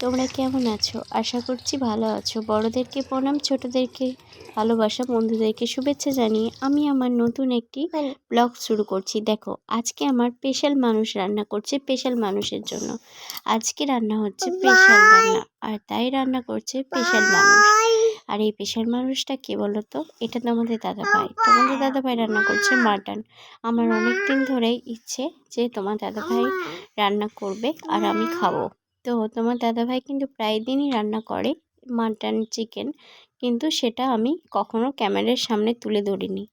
তোমরা কেমন আছো? আশা করছি ভালো আছো। বড়দেরকে প্রণাম ছোটোদেরকে ভালোবাসা বন্ধুদেরকে শুভেচ্ছা জানিয়ে আমি আমার নতুন একটি ব্লগ শুরু করছি। দেখো আজকে আমার স্পেশাল মানুষ রান্না করছে স্পেশাল মানুষের জন্য। আজকে রান্না হচ্ছে স্পেশাল রান্না আর তাই রান্না করছে স্পেশাল মানুষ। আর এই স্পেশাল মানুষটা কে বলো তো এটা তোমাদের দাদা ভাই তোমাদের দাদা ভাই রান্না করছে মাটন। আমার অনেক দিন ধরেই ইচ্ছে যে তোমার দাদা ভাই রান্না করবে আর আমি খাব। তো তোমার দাদাভাই কিন্তু প্রায় দিনই রান্না করে মাটন, চিকেন। কিন্তু সেটা আমি কখনো ক্যামেরার সামনে তুলে ধরিনি।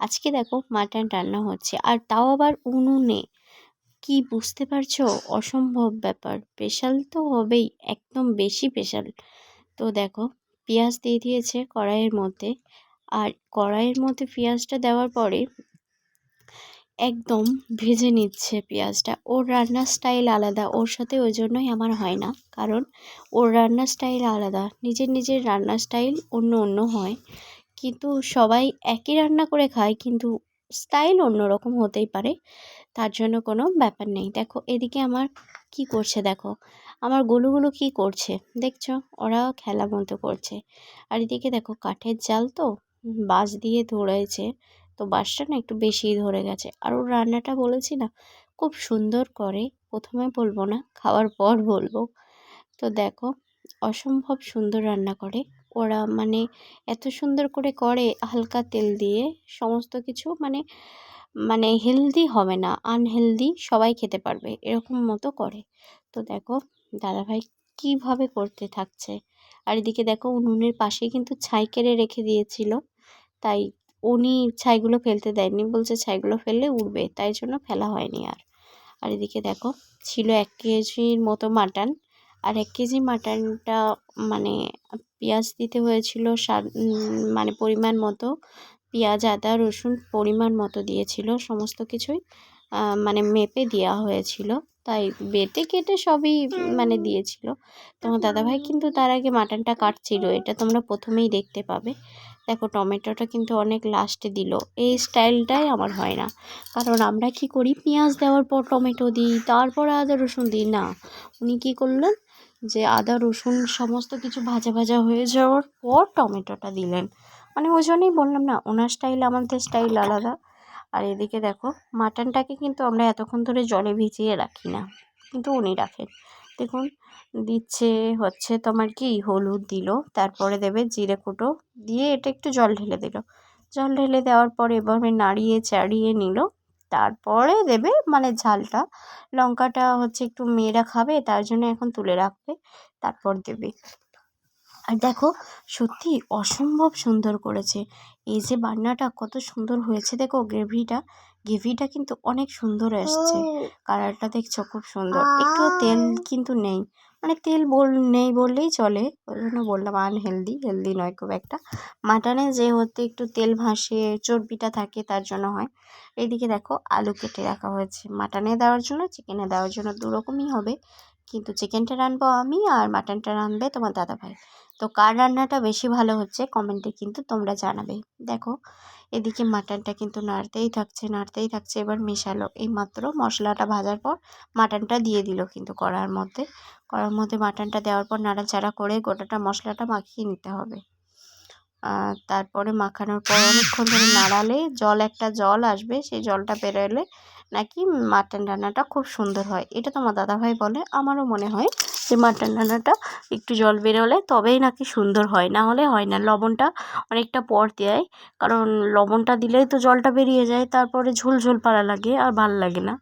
আজকে দেখো মাটন রান্না হচ্ছে। আর তাও আবার উনুনে। কি বুঝতে পারছ? অসম্ভব ব্যাপার। স্পেশাল তো হবেই, একদম বেশি স্পেশাল। তো দেখো, পেঁয়াজ দিয়ে দিয়েছে কড়াইয়ের মধ্যে। আর কড়াইয়ের মধ্যে পেঁয়াজটা দেওয়ার পরে একদম ভেজে নিচ্ছে পেঁয়াজটা। ওর রান্নার স্টাইল আলাদা, ওর সাথে ওই জন্যই আমার হয় না। কারণ ওর রান্নার স্টাইল আলাদা, নিজের নিজের রান্নার স্টাইল অন্য অন্য হয়। কিন্তু সবাই একই রান্না করে খায়, কিন্তু স্টাইল অন্যরকম হতেই পারে। তার জন্য কোনো ব্যাপার নেই। দেখো, এদিকে আমার কি করছে দেখো? আমার গুলুগুলো কি করছে? দেখছ? ওরা খেলা মতো করছে। আর এদিকে দেখো, কাঠের জাল তো বাঁশ দিয়ে ধরেছে। তো বাসটা না একটু বেশিই ধরে গেছে। আর ওর রান্নাটা বলেছি না, খুব সুন্দর করে, প্রথমে বলব না, খাওয়ার পর বলব। তো দেখো, অসম্ভব সুন্দর রান্না করে। ওরা মানে এত সুন্দর করে করে হালকা তেল দিয়ে, সমস্ত কিছু মানে মানে হেলদি হবে না আনহেলদি সবাই খেতে পারবে, এরকম মতো করে। তো দেখো, দাদাভাই কীভাবে করতে থাকছে। আর এদিকে দেখো, উনুনের পাশে কিন্তু ছাই কেড়ে রেখে দিয়েছিল। তাই উনি ছাইগুলো ফেলতে দেয়নি, বলছে ছাইগুলো ফেললে উড়বে, তাই জন্য ফেলা হয়নি আর। আর এদিকে দেখো, ছিল এক কেজির মতো মাটন, আর এক কেজি মাটনটা মানে পেঁয়াজ দিতে হয়েছিল মানে পরিমাণ মতো, পেঁয়াজ, আদা, রসুন পরিমাণ মতো দিয়েছিল, সমস্ত কিছুই মানে মেপে দেওয়া হয়েছিল। তাই বেটে কেটে সবই মানে দিয়েছিল। তোমার দাদাভাই কিন্তু তার আগে মাটনটা কাটছিল, এটা তোমরা প্রথমেই দেখতে পাবে। দেখো টমেটোটা কিন্তু অনেক লাস্টে দিল। এই স্টাইলটাই আমার হয় না। কারণ আমরা কি করি? পেঁয়াজ দেওয়ার পর টমেটো দিই, তারপর আদা রসুন দিই। না, উনি কী করলেন? যে আদা, রসুন সমস্ত কিছু ভাজা ভাজা হয়ে যাওয়ার পর টমেটোটা দিলেন। মানে ওই জন্যই বললাম না, ওনার স্টাইল আমাদের স্টাইল আলাদা। আর এদিকে দেখো মাটনটাকে কিন্তু আমরা এতক্ষণ ধরে জলে ভিজিয়ে রাখি না। কিন্তু উনি রাখেন। দেখুন, দিচ্ছে, হচ্ছে তোমার কি, হলুদ দিল, তারপরে দেবে জিরে কুটো, দিয়ে এটা একটু জল ঢেলে দিল। জল ঢেলে দেওয়ার পরে এভাবে নাড়িয়ে চাড়িয়ে নিল, তারপরে দেবে মানে ঝালটা, লঙ্কাটা হচ্ছে একটু মেয়েরা খাবে, তার জন্য এখন তুলে রাখবে, তারপর দেবে। আর দেখো, সত্যি অসম্ভব সুন্দর করেছে, এই যে বান্নাটা কত সুন্দর হয়েছে, দেখো গ্রেভিটা গ্রেভিটা কিন্তু অনেক সুন্দর এসছে। কালারটা দেখছ খুব সুন্দর। একটু তেল কিন্তু নেই। মানে তেল বল নেই বললেই চলে। ওই জন্য বললাম আনহেলদি হেলদি নয় খুব একটা। মাটনে যে হতে একটু তেল ভাসে চর্বিটা থাকে তার জন্য হয়। এদিকে দেখো আলু কেটে রাখা হয়েছে। মাটনে দেওয়ার জন্য চিকেনে দেওয়ার জন্য দু রকমই হবে। কিন্তু চিকেনটা রানবো আমি আর মাটনটা রানবে তোমার দাদাভাই। তো কার রান্নাটা বেশি ভালো হচ্ছে কমেন্টে কিন্তু তোমরা জানাবে। দেখো, এদিকে মাটনটা কিন্তু নাড়তেই থাকছে নাড়তেই থাকছে, এবার মেশালো। এই মাত্র মশলাটা ভাজার পর মাটনটা দিয়ে দিল কিন্তু কড়ার মধ্যে। কড়ার মধ্যে মাটনটা দেওয়ার পর নাড়াচাড়া করে গোটাটা মশলাটা মাখিয়ে নিতে হবে। তারপরে মাখানোর পর অনেকক্ষণ ধরে নাড়ালে জল, একটা জল আসবে, সেই জলটা বেরোলে নাকি মাটন রান্নাটা খুব সুন্দর হয়। এটা তোমার দাদাভাই বলে, আমারও মনে হয় যে মাটন রান্নাটা একটু জল বেরোলে তবেই নাকি সুন্দর হয়। না হলে হয় না। লবণটা অনেকটা পর দেয়। কারণ লবণটা দিলেই তো জলটা বেরিয়ে যায়। তারপরে ঝোল ঝোল পাড়া লাগে আর ভালো লাগে না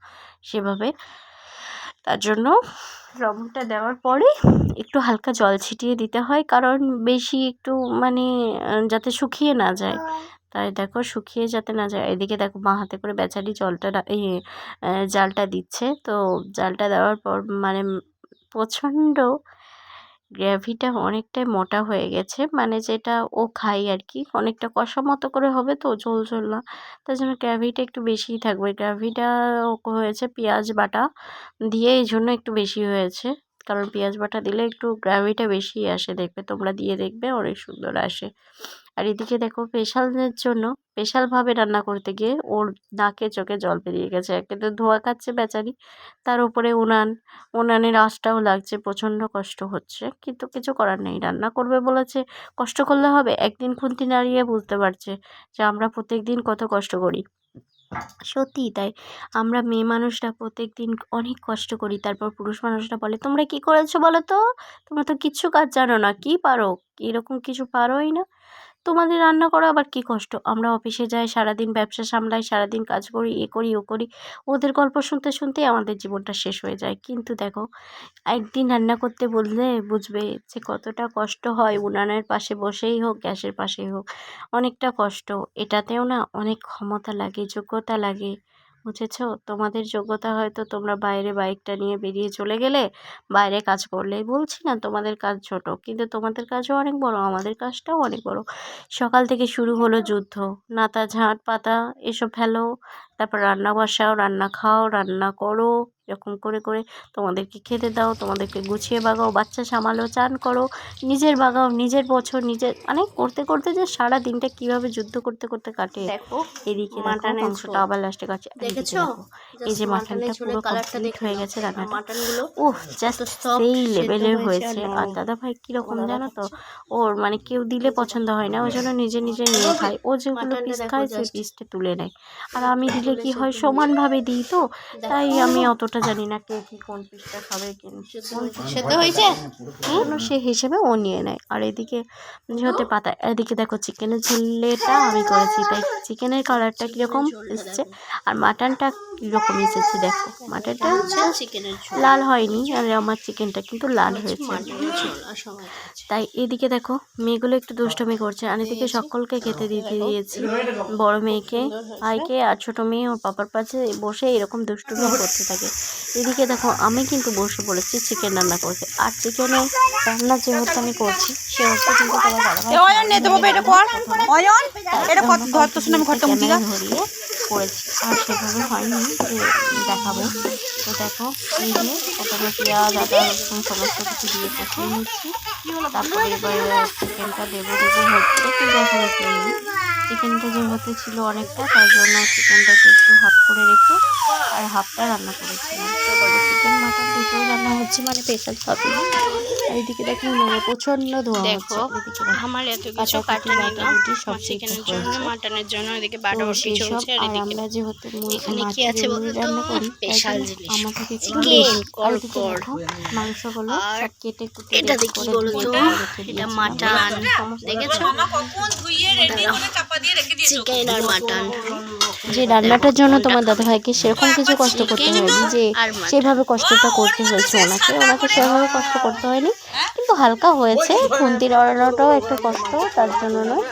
সেভাবে। তার জন্য লবণটা দেওয়ার পরে একটু হালকা জল ছিটিয়ে দিতে হয়। কারণ বেশি একটু মানে যাতে শুকিয়ে না যায়। তাই দেখো শুকিয়ে যাতে না যায়। এদিকে দেখো মা হাতে করে বেচারি জলটা এই জালটা দিচ্ছে। তো জালটা দেওয়ার পর মানে প্রচণ্ড গ্রেভিটা অনেকটাই মোটা হয়ে গেছে। মানে যেটা ও খাই আর কি অনেকটা কষা মতো করে হবে তো, ঝোল ঝোল না। তার জন্য গ্রেভিটা একটু বেশিই থাকবে। গ্রেভিটা হয়েছে পেঁয়াজ বাটা। দিয়ে এই জন্য একটু বেশি হয়েছে। কারণ পেঁয়াজ বাটা দিলে একটু গ্রেভিটা বেশি আসে দেখবে। তোমরা দিয়ে দেখবে, অনেক সুন্দর আসে। আর এদিকে দেখো স্পেশালের জন্য স্পেশালভাবে রান্না করতে গিয়ে ওর নাকে চোখে জল বেরিয়ে গেছে। একে তো ধোয়া খাচ্ছে বেচারি, তার উপরে উনান, উনানের আশটাও লাগছে, প্রচণ্ড কষ্ট হচ্ছে। কিন্তু কিছু করার নেই, রান্না করবে বলেছে, কষ্ট করলে হবে, একদিন খুন্তি নাড়িয়ে বুঝতে পারছে যে আমরা প্রত্যেক দিন কত কষ্ট করি। সত্যিই তাই, আমরা মেয়ে মানুষরা প্রত্যেক দিন অনেক কষ্ট করি, তারপর পুরুষ মানুষরা বলে, তোমরা কি করেছ বলো তো? তোমরা তো কিচ্ছু কাজ জানো না, কি পারো? এরকম কিছু পারোই না। তোমাদের রান্না করা আবার কি কষ্ট? আমরা অফিসে যাই, সারাদিন ব্যবসা সামলাই, সারাদিন কাজ করি, এ করি, ও করি। ওদের গল্প শুনতে শুনতেই আমাদের জীবনটা শেষ হয়ে যায়। কিন্তু দেখো, একদিন রান্না করতে বললে বুঝবে যে কতটা কষ্ট হয়। উনানের পাশে বসেই হোক, গ্যাসের পাশেই হোক, অনেকটা কষ্ট। এটাতেও না অনেক ক্ষমতা লাগে, যোগ্যতা লাগে। বুঝেছ? তোমাদের যোগ্যতা হয়তো তোমরা বাইরে বাইকটা নিয়ে বেরিয়ে চলে গেলে বাইরে কাজ করলেই বলছি না তোমাদের কাজ ছোট। কিন্তু তোমাদের কাজও অনেক বড়, আমাদের কাজটাও অনেক বড়। সকাল থেকে শুরু হলো যুদ্ধ, নাতা ঝাঁট পাতা এসব ফেলো তারপর রান্না বসাও রান্না খাও রান্না করো এরকম করে করে তোমাদেরকে খেতে দাও তোমাদেরকে গুছিয়ে বাগাও বাচ্চা সামালো চান করো নিজের বাগাও নিজের বছর নিজের মানে করতে করতে যে সারা দিনটা কীভাবে যুদ্ধ করতে করতে কাটে। এদিকে মাংসটা আবার লাস্টে কাটছে। দেখেছ? এই যে মাটনটা পুরো কমপ্লিট হয়ে গেছে রান্নাটা। ওহ জাস্ট সেই লেভেলের হয়েছে আর। দাদা ভাই কীরকম জানো তো? ওর মানে কেউ দিলে পছন্দ হয় না। ওই জন্য নিজে নিজে নিয়ে খায়। ও যেগুলো পিস খায় সেই। পিসটা তুলে নেয়। আর আমি দিলে তুলে কি হয় সমানভাবে দিই তো? তাই আমি অতটা জানি না কে কি কোন পিসটা খাবে কে সেদ্ধ হয়েছে সে হিসেবে ও নিয়ে নেয়। আর এদিকে যেহেতু পাতা এদিকে দেখো চিকেনের ঝোলেটা আমি করেছি তাই চিকেনের কালারটা কীরকম এসছে? আর মাটনটা কীরকম এসেছে দেখো? মাটনটা চিকেনের লাল হয়নি আর আমার চিকেনটা কিন্তু লাল হয়েছে। তাই এদিকে দেখো মেয়েগুলো একটু দুষ্টমি করছে আর এদিকে সকলকে খেতে দিতে দিয়েছি বড় মেয়েকে ভাইকে আর ছোট মেয়ে ওর পাপার পাশে বসে এরকম দুষ্টুমি করতে থাকে। এদিকে দেখো আমি কিন্তু বসে পড়েছি চিকেন রান্না করতে। আর চিকেনের রান্না যেহেতু আমি করছি সেহেতু কিন্তু তোমার অয়ন নে তোমার এটা কর অয়ন এটা কত ধর তো শুনে আমি ঘরটা মুছি ধরিয়ে করেছি। আর সেভাবে হয়নি যে দেখাবো। তো দেখো এই যে প্রথমে পেঁয়াজ আদা রসুন সমস্ত কিছু দিয়ে কষিয়ে নিচ্ছি। তারপরে এবার চিকেনটা দেবো দেবো হচ্ছে। কিন্তু এখনও চিকেনটা যেহেতু ছিল অনেকটা তাই জন্য চিকেনটাকে একটু হাফ করে রেখে আর হাফটা রান্না করেছিলাম। চিকেন মাটন দুটোই রান্না হচ্ছে মানে স্পেশাল সবই। আর এদিকে দেখো মানে প্রচণ্ড ধোয়া দেখো, আমার এত কিছু কাটে নিলাম বাটাকুটি সব চিকেনের জন্য মাটনের জন্য এদিকে তো বাটাবাটি সেসব চলছে আর এদিকে আমরা যেহেতু মুরগি এখানে কি আছে এমনি বলো তো? রান্না করি স্পেশাল জিনিস। চিকেন, আর এদিকে কড়কড়। দেখো মাংসগুলো সব কেটে কুটে এটা দেখি করে বলো তো এটা মাটন সমস্ত দেখেছ? মামা কখন ধুইয়ে রেডি করে চাপা চিকেন আর মাটন যে রান্নাটার জন্য তোমার কোনটা দাদাভাইকে সেরকম কিছু কষ্ট করতে হয়নি যে সেভাবে কষ্টটা করতে হয়েছে ওনাকে ওনাকে সেভাবে কষ্ট করতে হয়নি কিন্তু হালকা হয়েছে খুন্তি লড়ানোটাও একটু কষ্ট তার জন্য নয়।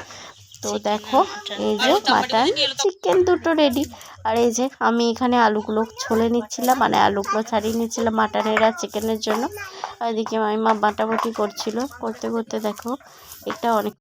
তো দেখো এই যে মাটন চিকেন দুটো রেডি আর এই যে আমি এখানে আলুগুলো ছলে নিচ্ছিলাম মানে আলুগুলো ছাড়িয়ে নিচ্ছিলাম মাটনের আর চিকেনের জন্য। আর এদিকে মামিমা বাটাবাটি করছিল করতে করতে দেখো এটা অনেক